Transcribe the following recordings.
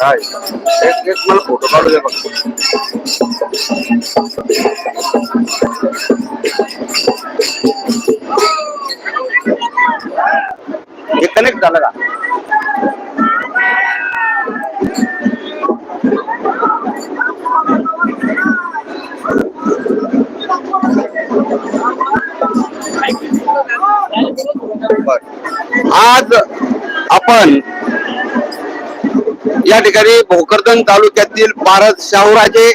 काय एक एक मला फोटो काढू दे फक्त. हे कनेक्ट झालं का? आज आपण या ठिकाणी भोकरदन तालुक्यातील पारद शाहूराजे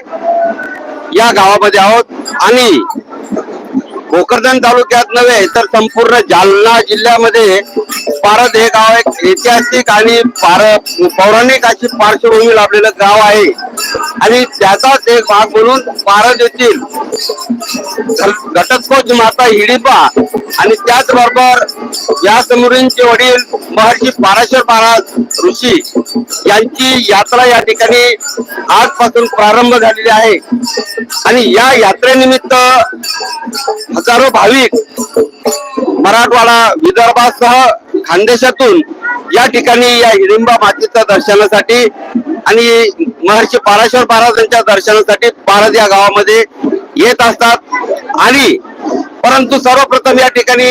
या गावामध्ये आहोत. आणि भोकरदन तालुक्यात नव्हे तर संपूर्ण जालना जिल्ह्यामध्ये पारद हे गाव एक ऐतिहासिक आणि पौराणिक अशी पार्श्वभूमी लाभलेलं गाव आहे. आणि त्याचाच एक भाग म्हणून पारद येथील घटस्फोच माता हिडिपा आणि त्याचबरोबर या समोरींचे वडील महर्षी पाराशर महाराज ऋषी यांची यात्रा या ठिकाणी आजपासून प्रारंभ झालेली आहे. आणि या यात्रेनिमित्त हजारो भाविक मराठवाडा विदर्भासह खानदेशातून या ठिकाणी या हिडिंबा मातीच्या दर्शनासाठी आणि महर्षी पाराशर महाराजांच्या दर्शनासाठी पारद या गावामध्ये येत असतात. आणि परंतु सर्वप्रथम या ठिकाणी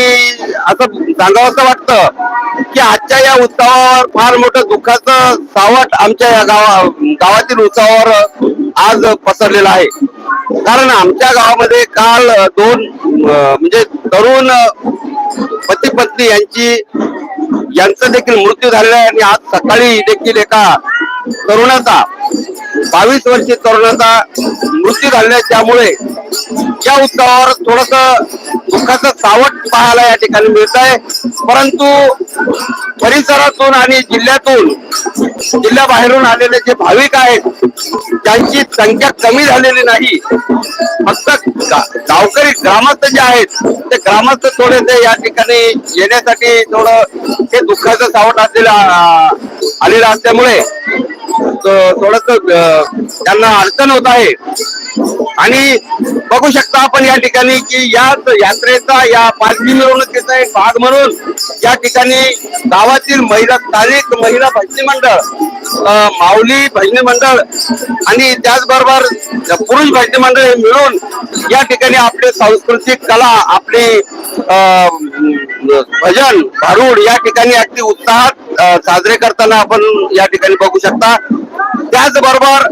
असं सांगावं असं वाटतं की आजच्या या उत्सवावर फार मोठं दुःखाचं सावट आमच्या या गावा गावातील उत्सवावर आज पसरलेलं आहे. कारण आमच्या गावामध्ये काल दोन म्हणजे तरुण पती पत्नी यांची यांचा देखील मृत्यू झालेला आहे आणि आज सकाळी देखील एका तरुणाचा बावीस वर्षीय तरुणाचा मृत्यू झालेला आहे. त्यामुळे या उत्सवावर थोडस दुःखाचं सावट पाहायला या ठिकाणी मिळत आहे परंतु परिसरातून आणि जिल्ह्यातून जिल्ह्याबाहेरून आलेले जे भाविक आहेत त्यांची संख्या कमी झालेली नाही. फक्त गावकरी ग्रामस्थ जे आहेत ते ग्रामस्थ थोडेसे या ठिकाणी येण्यासाठी थोडं हे दुःखाचं सावट असलेलं आलेलं असल्यामुळे थोडस त्यांना अडचण होत आहे. आणि बघू शकता आपण या ठिकाणी की या यात्रेचा या पाचवी मिरवणुकीचा एक भाग म्हणून या ठिकाणी गावातील महिला स्थानिक महिला भजनी मंडळ माऊली भजनी मंडळ आणि त्याचबरोबर पुरुष भजनी मंडळ हे मिळून या ठिकाणी आपले सांस्कृतिक कला आपली अं, भजन भारूड या ठिकाणी अगदी उत्साहात साजरे करताना आपण या ठिकाणी बघू शकता. त्याचबरोबर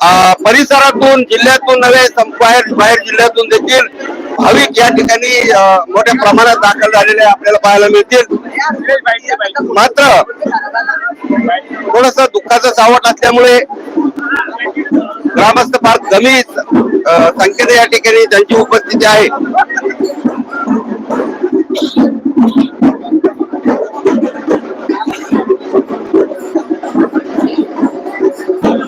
अं, परिसरातून जिल्ह्यातून नव्हे बाहेर बाहेर जिल्ह्यातून देखील भाविक या ठिकाणी मोठ्या प्रमाणात दाखल झालेले आपल्याला पाहायला मिळतील. मात्र थोडस दुःखाचं सावट असल्यामुळे ग्रामस्थ फार कमी संख्येने या ठिकाणी त्यांची उपस्थिती आहे.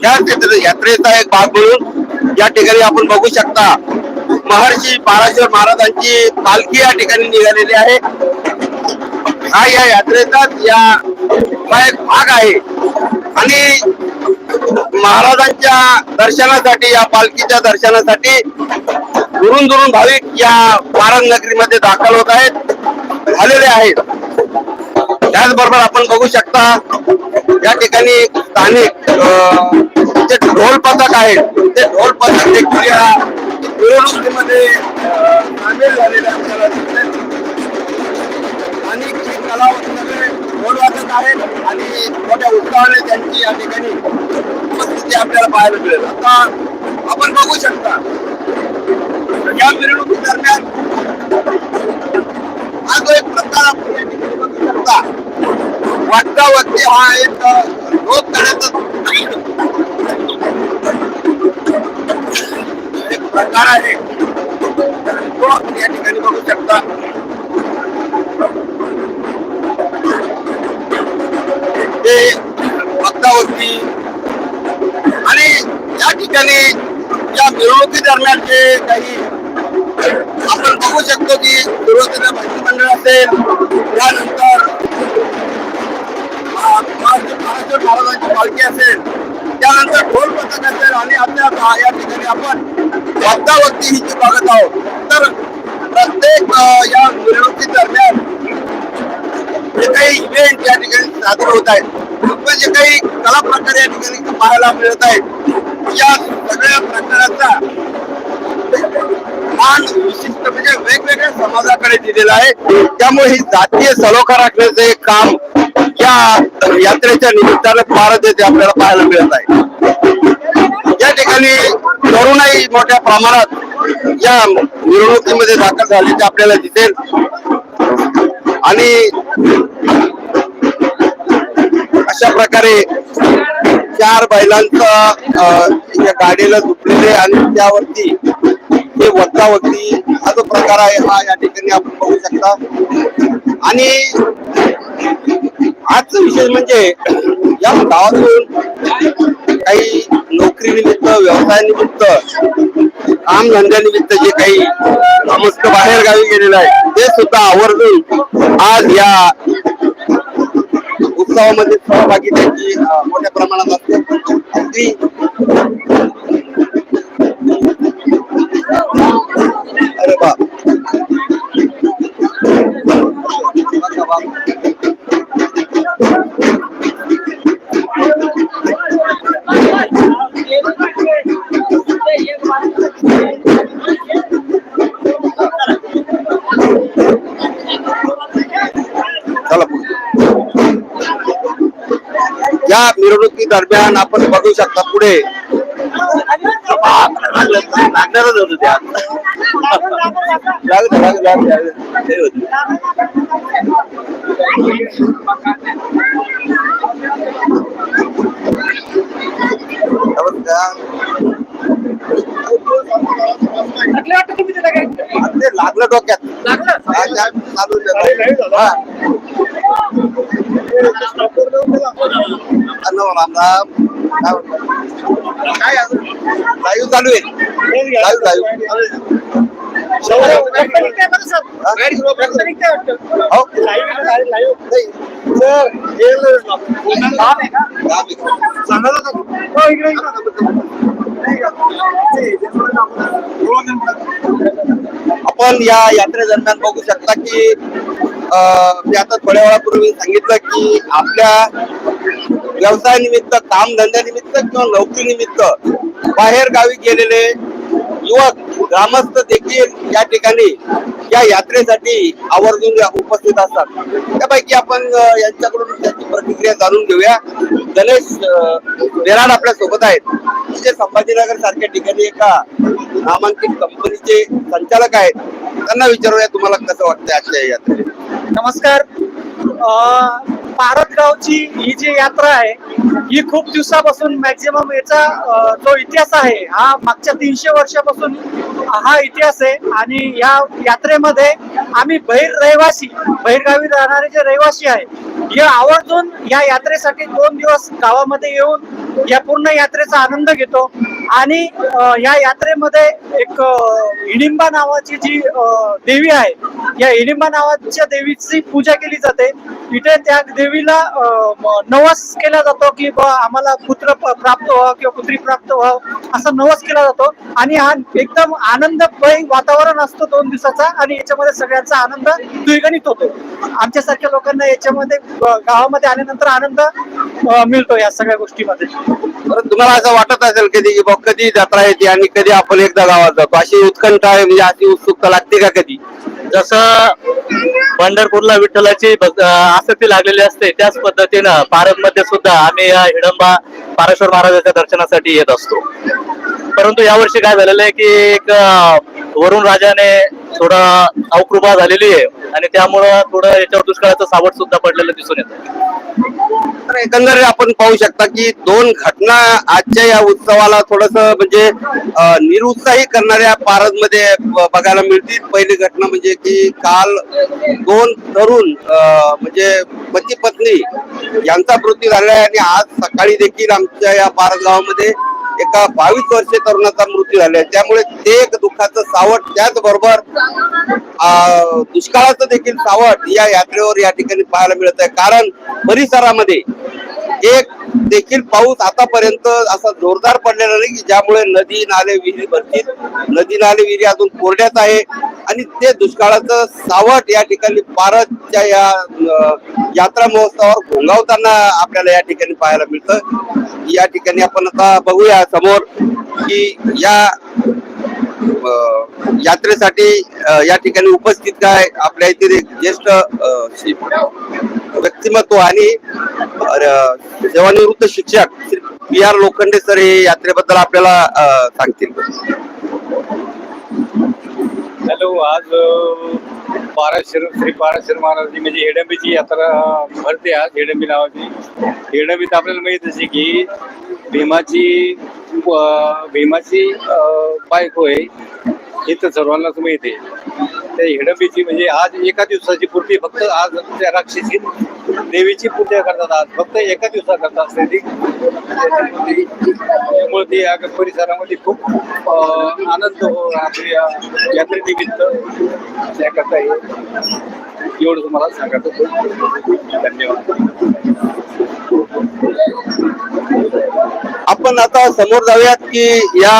या यात्रेचा एक भाग म्हणून या ठिकाणी आपण बघू शकता. महर्षी पाराशर महाराजांची पालखी या ठिकाणी निघालेली आहे. हा या यात्रेचाच या एक भाग आहे. आणि महाराजांच्या दर्शनासाठी या पालखीच्या दर्शनासाठी दुरून दुरून भाविक या पारंग नगरीमध्ये दाखल होत आहेत झालेले आहेत. त्याचबरोबर आपण बघू शकता या ठिकाणी स्थानिक जे ढोल पथक आहेत ते ढोल पथक देखील या मिरवणुकीमध्ये सामील झालेले आपल्याला दिसले स्थानिक जी कलावंत ढोल वाजत आहेत आणि मोठ्या उत्साहाने त्यांची या ठिकाणी उपस्थिती आपल्याला पाहायला मिळेल. आता आपण बघू शकता या मिरवणुकी दरम्यान हा जो एक प्रकार आपण या ठिकाणी बघू शकता वाटता हा एक अ, करण्याचा एक प्रकार आहे. तो या ठिकाणी बघू शकता. ते भक्तावरती आणि या ठिकाणी या मिरवणुकी दरम्यान जे काही आपण बघू शकतो की विरोधी भक्ती मंडळ असेल त्यानंतर महाराष्ट्र महाराजांची पालखी असेल त्यानंतर ढोल पथक असेल आणि आपल्या या ठिकाणी आपण भक्तावरती ही बघत आहोत तर प्रत्येक या मिरवणुकी दरम्यान जे काही इव्हेंट या ठिकाणी सादर होत आहेत किंवा जे काही कला प्रकार या ठिकाणी पाहायला मिळत आहेत या सगळ्या प्रकाराचा मान विशिष्ट म्हणजे वेगवेगळ्या समाजाकडे दिलेला आहे. त्यामुळे ही जातीय सलोखा राखण्याचं एक काम या यात्रेच्या निमित्तानं भारत येथे आपल्याला पाहायला मिळत आहे. या ठिकाणी तरुणाई मोठ्या प्रमाणात या मिरवणुकीमध्ये दाखल झाल्याचे आपल्याला दिसेल. आणि अशा प्रकारे चार बैलांचा या गाडीला झुकलेले आणि त्यावरती हे वत्तावरती हा जो प्रकार आहे हा या ठिकाणी आपण बघू शकता. आणि आजचा विषय म्हणजे या गावातून काही नोकरी निमित्त व्यवसाय निमित्त काम धंद्यानिमित्त जे काही समस्त बाहेर गावी गेलेलं आहे ते सुद्धा आवर्जून आज या उत्सवामध्ये सहभागी त्यांची मोठ्या प्रमाणात असते या मिरवणुकी दरम्यान आपण बघू शकता पुढे. लागणारच होत त्या लागलं लागलं लागलं लागलं. लागलं डोक्यात त्या- चालू द्या. हा. काय म्हणता? लाईव्ह चालू आहे लाईव्ह लाईव्ह हो. आपण या यात्रेदरम्यान बघू शकता की मी आता थोड्या वेळापूर्वी सांगितलं की आपल्या व्यवसाय निमित्त किंवा नोकरी निमित्त बाहेर गावी गेलेले युवक ग्रामस्थ देखील या ठिकाणी या यात्रेसाठी आवर्जून उपस्थित असतात. त्यापैकी आपण यांच्याकडून त्यांची प्रतिक्रिया जाणून घेऊया. गणेश बेराड आपल्यासोबत आहेत. म्हणजे संभाजीनगर सारख्या ठिकाणी एका नामांकित कंपनीचे संचालक आहेत. त्यांना विचारूया तुम्हाला कसं वाटतंय आजच्या यात्रेत. नमस्कार. अं, ही जी यात्रा आहे ही खूप दिवसापासून मॅक्झिमम याचा जो इतिहास आहे हा मागच्या तीनशे वर्षापासून हा इतिहास आहे. आणि या यात्रेमध्ये आम्ही बहिर रहिवासी बहिरगावी राहणारे जे रहिवासी आहे या आवर्जून या यात्रेसाठी दोन दिवस गावामध्ये येऊन या पूर्ण यात्रेचा आनंद घेतो. आणि या यात्रेमध्ये एक हिडिंबा नावाची जी देवी आहे या हिडिंबा नावाच्या देवीची पूजा केली जाते. इथे त्या देवीला नवस केला जातो की आम्हाला पुत्र प्राप्त व्हावं किंवा पुत्री प्राप्त व्हावं असा नवस केला जातो. आणि हा एकदम आनंदमय वातावरण असतो दोन दिवसाचा आणि याच्यामध्ये सगळ्यांचा आनंद द्विगणित होतो. आमच्यासारख्या लोकांना याच्यामध्ये गावामध्ये आल्यानंतर आनंद मिळतो या सगळ्या गोष्टीमध्ये. परत तुम्हाला असं वाटत असेल कधी की कधी जत्रा येते आणि कधी आपण एकदा गावात जातो? अशी उत्कंठा आहे म्हणजे अशी उत्सुकता लागते का कधी? जसं पंढरपूरला विठ्ठलाची आसक्ती लागलेली असते त्याच पद्धतीनं मध्ये सुद्धा आम्ही या हिडंबा पारेश्वर महाराजाच्या दर्शनासाठी येत असतो. परंतु यावर्षी काय झालेलं आहे की एक वरुण राजाने थोडा अवकृपा झालेली आहे आणि त्यामुळं थोडं याच्यावर दुष्काळाचं सावट सुद्धा पडलेलं दिसून येतं. तर एकंदरीत आपण पाहू शकता की दोन घटना आजच्या या उत्सवाला थोडस म्हणजे निरुत्साही करणाऱ्या पारदमध्ये बघायला मिळतील. पहिली घटना म्हणजे की काल दोन तरुण म्हणजे पती पत्नी यांचा मृत्यू झालेला आहे आणि आज सकाळी देखील आमच्या या बारगावामध्ये एका बावीस वर्षे तरुणाचा मृत्यू झाला आहे. त्यामुळे ते एक दुःखाचं सावट त्याचबरोबर दुष्काळाचं देखील सावट या यात्रेवर या ठिकाणी पाहायला मिळत आहे कारण परिसरामध्ये एक देखील पाऊस आतापर्यंत असा जोरदार पडलेला नाही की ज्यामुळे नदी नाले विहिरी भरतील. नदी नाले विहिरी अजून कोरड्यात आहे. आणि ते दुष्काळाचं सावट या ठिकाणी पारदच्या या यात्रा महोत्सवावर घोंगावताना आपल्याला या ठिकाणी पाहायला मिळतं. या ठिकाणी आपण आता बघूया समोर की या यात्रेसाठी या ठिकाणी उपस्थित काय आपल्या येथील एक ज्येष्ठ व्यक्तिमत्व आणि सेवानिवृत्त शिक्षक Shri P R Lokhande sir हे यात्रेबद्दल आपल्याला सांगतील. हॅलो आज पाराशर श्री पाराशर महाराज म्हणजे हेडंबीची यात्रा भरते आज हेडंबी नावाची. हेडंबीत आपल्याला माहीत असे की भीमाची भीमाची बायको आहे. हे तर सर्वांनाच माहिती आहे. त्या हिडंबीची म्हणजे आज एका दिवसाची पूर्ती फक्त आज त्या राक्षसी देवीची पूजा करतात आज. फक्त एका दिवसाकरता असते ती. त्यामुळे ती या परिसरामध्ये खूप आनंद हो आपल्या यात्रेनिमित्त त्याकरता हे एवढं तुम्हाला सांगत धन्यवाद. आपण आता समोर जाऊयात की या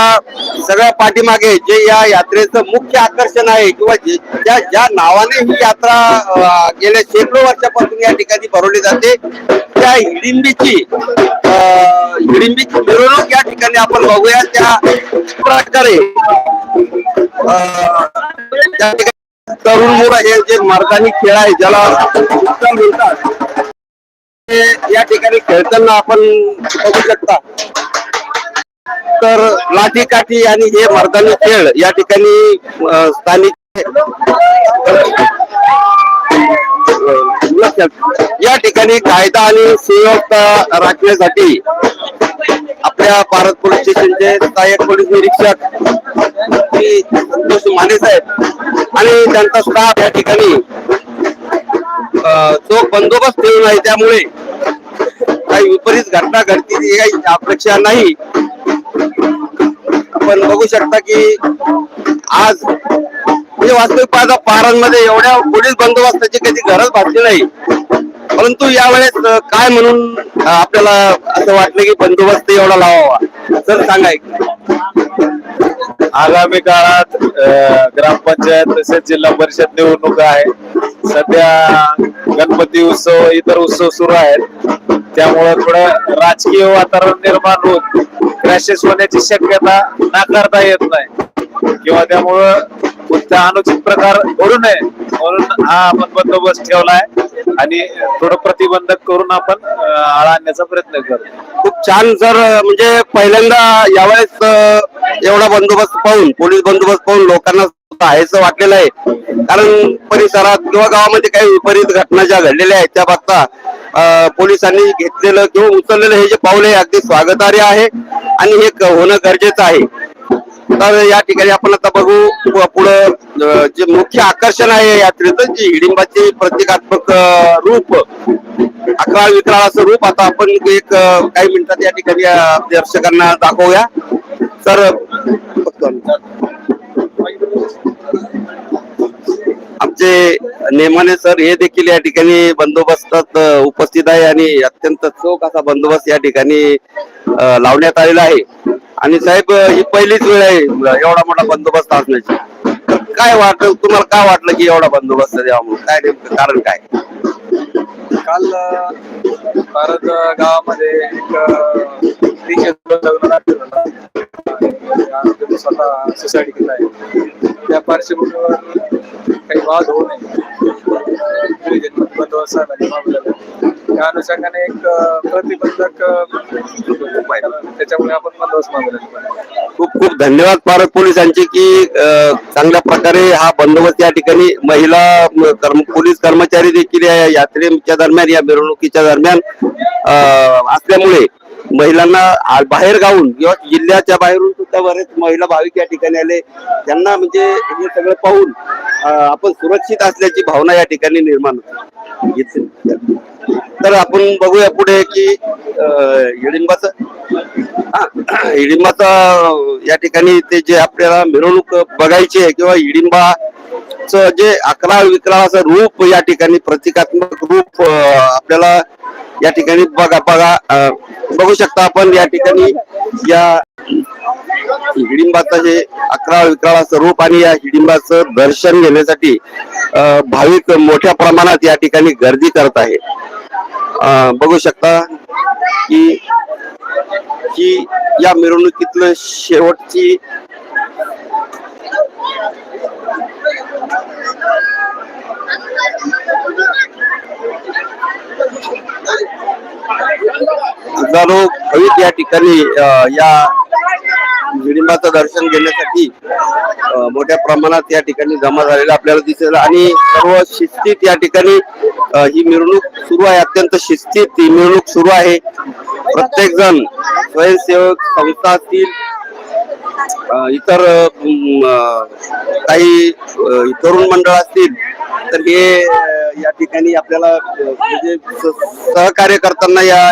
सगळ्या पाठीमागे जे या यात्रेचं मुख्य आकर्षण आहे किंवा ज्या ज्या नावाने ही यात्रा गेल्या शेकडो वर्षापासून या ठिकाणी भरवली जाते त्या हिडिंबीची हिडिंबीची मिरवणूक या ठिकाणी आपण बघूया. त्या प्रकारे त्या ठिकाणी तरुण मुलं हे जे मर्दानी खेळ आहे ज्याला उत्तम म्हणतात म्हणजे या ठिकाणी खेळताना आपण बघू शकता. तर लाठी काठी आणि हे मर्दानी खेळ या ठिकाणी स्थानिक या ठिकाणी कायदा आणि सुव्यवस्था राखण्यासाठी आपल्या भारत पोलीस स्टेशनचे सहाय्यक पोलीस निरीक्षक संतोष माने साहेब आणि त्यांचा स्टाफ या ठिकाणी तो जो बंदोबस्त ठेवून आहे त्यामुळे काही विपरीत घटना घडतील ही काही अपेक्षा नाही. आपण बघू शकता की आज म्हणजे वास्तविक पाहता पारांमध्ये एवढ्या पोलीस बंदोबस्ताची कधी गरज भासली नाही. परंतु यावेळेस काय म्हणून आपल्याला असं वाटलं की बंदोबस्त एवढा लावावा? सर सांगाय आगामी काळात ग्रामपंचायत तसेच जिल्हा परिषद निवडणुका आहे. सध्या गणपती उत्सव इतर उत्सव सुरू आहेत. त्यामुळे थोडं राजकीय वातावरण निर्माण होत क्रॅशेस होण्याची शक्यता नाकारता येत नाही. किंवा त्यामुळं कोणता अनुचित प्रकार घडू नये म्हणून हा आपण बंदोबस्त ठेवलाय आणि थोडं प्रतिबंधक करून आपण आळा आणण्याचा प्रयत्न करतो खूप छान सर म्हणजे पहिल्यांदा यावेळेस एवढा बंदोबस्त पाहून पोलीस बंदोबस्त पाहून लोकांना आहेच वाटलेलं आहे. कारण परिसरात किंवा गावामध्ये काही विपरीत घटना ज्या घडलेल्या आहेत त्या बघता पोलिसांनी घेतलेलं किंवा उचललेलं हे जे पाऊल आहे अगदी स्वागतार्ह आहे आणि हे होणं गरजेचं आहे. तर या ठिकाणी आपण आता बघू पुढं जे मुख्य आकर्षण आहे यात्रेचं जी हिडिंबाचे प्रतिकात्मक रूप अकराळ विकराळ असं रूप आता आपण एक काही मिनिटात या ठिकाणी दर्शकांना दाखवूया. तर आमचे नेमाने सर हे देखील या ठिकाणी बंदोबस्तात उपस्थित आहे आणि अत्यंत चोख असा बंदोबस्त या ठिकाणी लावण्यात आलेला आहे. आणि साहेब ही पहिलीच वेळ आहे एवढा मोठा बंदोबस्त असण्याची. तर काय वाटलं तुम्हाला काय वाटलं की एवढा बंदोबस्त द्यावा म्हणून? काय नेमकं कारण काय? काल भारत गावामध्ये एक अ, स्वतः सोसायटी केला आहे. त्या पार्श्वभूमीवर काही वाद होऊ नये. बंदोबस्त साहेबांनी मागवलेला त्या अनुषंगाने एक प्रतिबंधक उपाय त्याच्यामुळे आपण बंदोबस्त मागवला खूप खूप धन्यवाद भारत पोलिसांचे की चांगल्या प्रकारे हा बंदोबस्त या ठिकाणी महिला कर्म पोलीस कर्मचारी देखील या यात्रेच्या दरम्यान या मिरवणुकीच्या दरम्यान असल्यामुळे महिलांना बाहेर गावून किंवा जिल्ह्याच्या बाहेरून सुद्धा बरेच महिला भाविक या ठिकाणी आले. त्यांना म्हणजे हे सगळं पाहून आपण सुरक्षित असल्याची भावना या ठिकाणी निर्माण होते. तर आपण बघूया पुढे की अ, हिडिंबाचं हिडिंबाचा या ठिकाणी ते जे आपल्याला मिरवणूक बघायची आहे किंवा हिडिंबा जे अकरा विक्राळाचं रूप या ठिकाणी प्रतिकात्मक रूप आपल्याला या ठिकाणी बघा बघा बघू शकता आपण या ठिकाणी या हिडिंबाचं हे अकरा विकराळ रूप आणि या हिडिंबाचं दर्शन घेण्यासाठी भाविक मोठ्या प्रमाणात या ठिकाणी गर्दी करत आहे. बघू शकता की की या मिरवणुकीतलं शेवटची हजारो भाविक या ठिकाणी या हिडिंबाचं दर्शन घेण्यासाठी मोठ्या प्रमाणात या ठिकाणी जमा झालेला आपल्याला दिसेल आणि सर्व शिस्तीत या ठिकाणी ही मिरवणूक सुरू आहे अत्यंत शिस्तीत ही मिरवणूक सुरू आहे. प्रत्येक जण स्वयंसेवक संस्था असतील इतर काही तरुण मंडळ असतील तर हे या ठिकाणी आपल्याला म्हणजे सहकार्य करताना या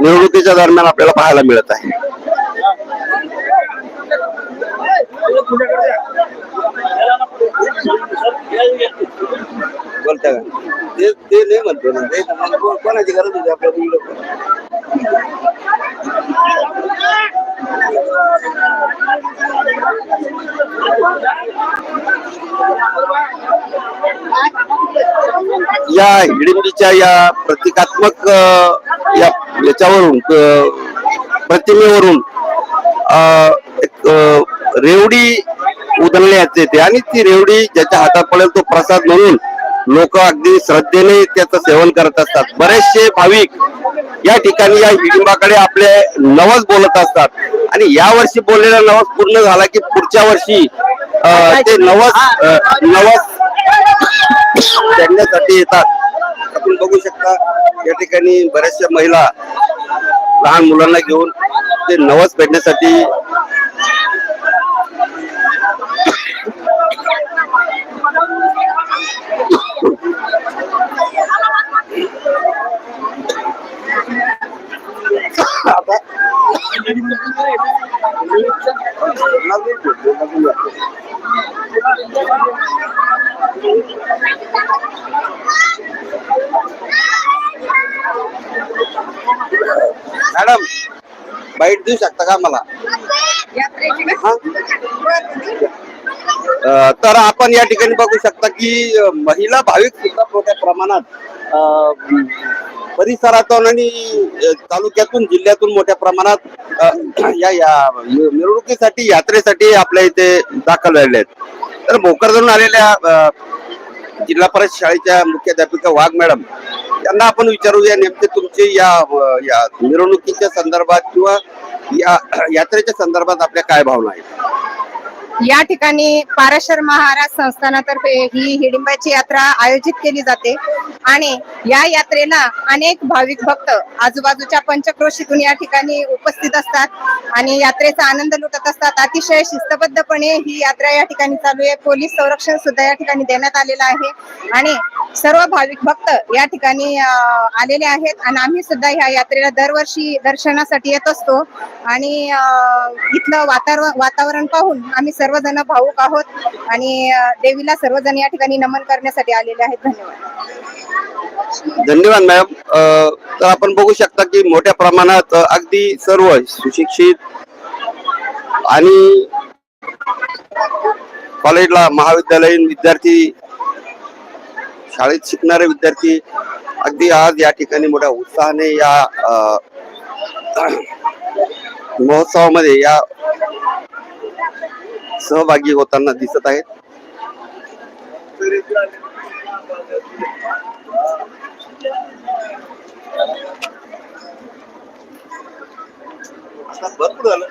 निवडणुकीच्या दरम्यान आपल्याला पाहायला मिळत आहे. बोलता का? ते ते नाही म्हणतो ना कोणाची गरज होती आपल्याला? या हिडिंबीच्या या प्रतिकात्मक या याच्यावरून प्रतिमेवरून एक रेवडी उधळण्यात येते आणि ती रेवडी ज्याच्या हातात पडेल तो प्रसाद म्हणून लोक अगदी श्रद्धेने त्याचं सेवन करत असतात. बरेचसे भाविक या ठिकाणी या हिडिंबाकडे आपले नवस बोलत असतात. आणि या वर्षी बोललेला नवस पूर्ण झाला की पुढच्या वर्षी ते नवस नवस त्यांच्यासाठी येतात. आपण बघू शकता या ठिकाणी बऱ्याचशा महिला लहान मुलांना घेऊन ते नवस फेडण्यासाठी मॅडम बाईट देऊ शकता का मला तर आपण या ठिकाणी बघू शकता की महिला भाविक सुद्धा मोठ्या प्रमाणात परिसरातून आणि तालुक्यातून जिल्ह्यातून मोठ्या प्रमाणात या या मिरवणुकीसाठी यात्रेसाठी आपल्या इथे दाखल झालेले आहेत. तर भोकरदरून आलेल्या जिल्हा परिषद शाळेच्या मुख्याध्यापिका वाघ मॅडम यांना आपण विचारूया नेमके तुमचे या या मिरवणुकीच्या संदर्भात किंवा या यात्रेच्या संदर्भात आपल्या काय भावना आहेत? या ठिकाणी पाराशर महाराज संस्थानातर्फे ही हिडिंबाची यात्रा आयोजित केली जाते. आणि या यात्रेला अनेक भाविक भक्त आजूबाजूच्या पंचक्रोशीतून या ठिकाणी उपस्थित असतात आणि यात्रेचा आनंद लुटत असतात. अतिशय शिस्तबद्धपणे ही यात्रा या ठिकाणी चालू आहे. पोलीस संरक्षण सुद्धा या ठिकाणी देण्यात आलेलं आहे. आणि सर्व भाविक भक्त या ठिकाणी आलेले आहेत आणि आम्ही सुद्धा ह्या यात्रेला दरवर्षी दर्शनासाठी येत असतो. आणि इथलं वातावरण वातावरण पाहून आम्ही सर्वजण भाऊक आहोत आणि देवीला सर्वजण या ठिकाणी नमन करण्यासाठी आलेले आहेत. धन्यवाद. धन्यवाद मॅम. तर आपण बघू शकता की मोठ्या प्रमाणात अगदी सर्व सुशिक्षित आणि कॉलेजला महाविद्यालयीन विद्यार्थी शाळेत शिकणारे विद्यार्थी अगदी आज या ठिकाणी मोठ्या उत्साहाने या महोत्सवामध्ये या सहभागी होताना दिसत आहेत भरपूर झालं.